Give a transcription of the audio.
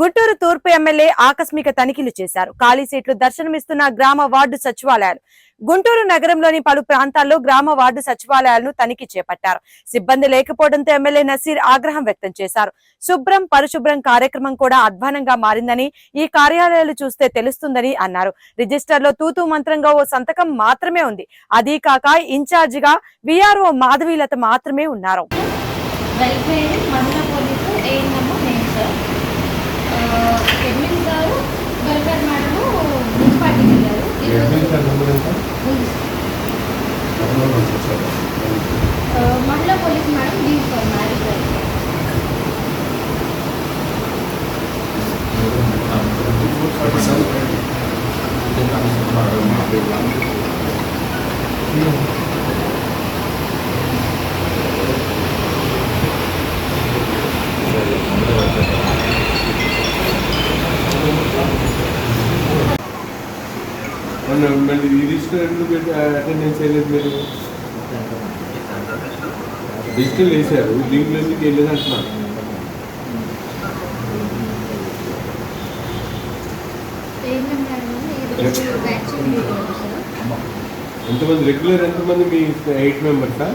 గుంటూరు తూర్పు ఎమ్మెల్యే ఆకస్మిక తనిఖీలు చేశారు. ఖాళీ సీట్లు దర్శనమిస్తున్న గ్రామ వార్డు సచివాలయాలు. గుంటూరు నగరంలోని పలు ప్రాంతాల్లో గ్రామ వార్డు సచివాలయాలను తనిఖీ చేపట్టారు. సిబ్బంది లేకపోవడంతో ఎమ్మెల్యే నసీర్ ఆగ్రహం వ్యక్తం చేశారు. శుభ్రం పరిశుభ్రం కార్యక్రమం కూడా అధ్వానంగా మారిందని ఈ కార్యాలయాలు చూస్తే తెలుస్తుందని అన్నారు. రిజిస్టర్లో తూతూ మంత్రంగా ఓ సంతకం మాత్రమే ఉంది. అదీ కాక ఇన్ఛార్జిగా విఆర్ఓ మాధవీలత మాత్రమే ఉన్నారు. మహిళా police madam leave for marriage గారు మొన్న మళ్ళీ ఈ రిజిస్టర్ ఎందుకు అటెండెన్స్ వేయలేదు మీరు? డిజిటల్ వేశారు దీంట్లో ఎందుకు వెళ్ళలేదు అంటున్నాను ఎంతమంది రెగ్యులర్ ఎంతమంది మీ ఎయిట్ మెంబర్సా